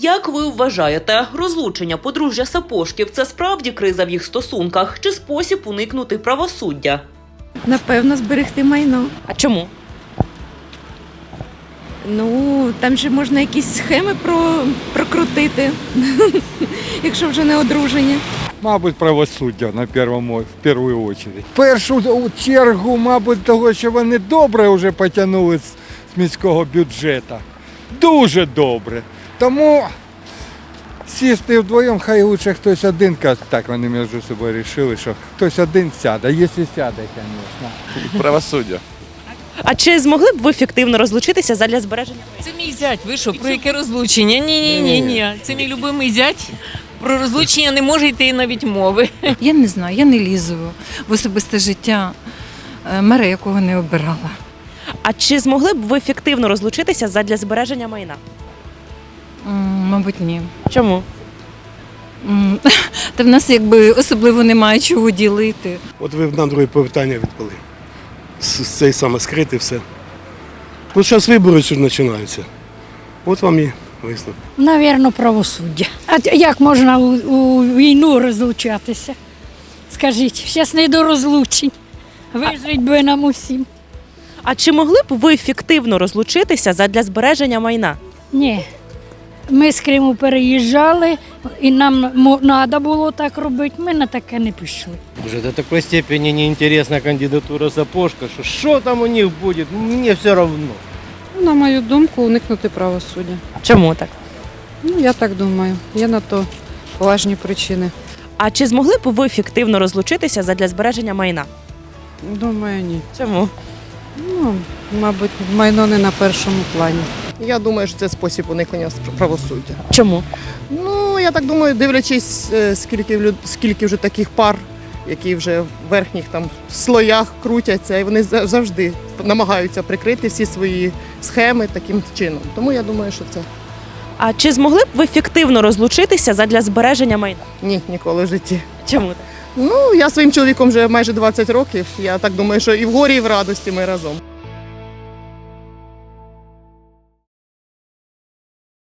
Як ви вважаєте, розлучення подружжя Сапожків це справді криза в їх стосунках чи спосіб уникнути правосуддя? Напевно, зберегти майно. А чому? Ну, там же можна якісь схеми про, прокрутити, якщо вже не одружені. Мабуть, правосуддя на першому, в першу очередь. В першу чергу, мабуть, того, що вони добре вже потягнули з міського бюджету. Дуже добре. Тому сісти вдвоєм, хай лучше хтось один, так вони між собою вирішили, що хтось один сяде, якщо сяде, звісно. Правосуддя. А чи змогли б ви фіктивно розлучитися задля збереження? Це мій зять. Ви що, про яке розлучення? Ні, ні, ні, ні. Це мій любимий зять. Про розлучення не може йти навіть мови. Я не знаю, я не лізу в особисте життя е, мера, якого не обирала. А чи змогли б ви фіктивно розлучитися задля збереження майна? М, Мабуть, ні. Чому? М, Та в нас якби особливо немає чого ділити. От ви на друге питання відповіли. З з цей саме скрити все. Ну, зараз вибори ж починаються. От вам і висновок. Навірно, правосуддя. А т- як можна у, у війну розлучатися? Скажіть, зараз не до розлучень. Вижить би нам усім. А чи могли б ви фіктивно розлучитися задля збереження майна? Ні. Ми з Криму переїжджали, і нам треба було так робити. Ми на таке не пішли. Уже до такой степени неинтересна кандидатура Сапожка, що що там у них буде, мені все равно. На мою думку, уникнути правосуддя. Чому так? Ну, я так думаю. Є на то поважні причини. А чи змогли б ви фіктивно розлучитися задля збереження майна? Думаю, ні. Чому? Ну, мабуть, майно не на першому плані. Я думаю, що це спосіб уникнення правосуддя. Чому? Ну, я так думаю, дивлячись, е, скільки, скільки вже таких пар, які вже в верхніх там слоях крутяться, і вони завжди намагаються прикрити всі свої схеми таким чином. Тому я думаю, що це А чи змогли б ви фіктивно розлучитися задля збереження майна? ні, ніколи в житті. Чому так? Ну, я своїм чоловіком вже майже 20 років. Я так думаю, що і в горі, і в радості ми разом.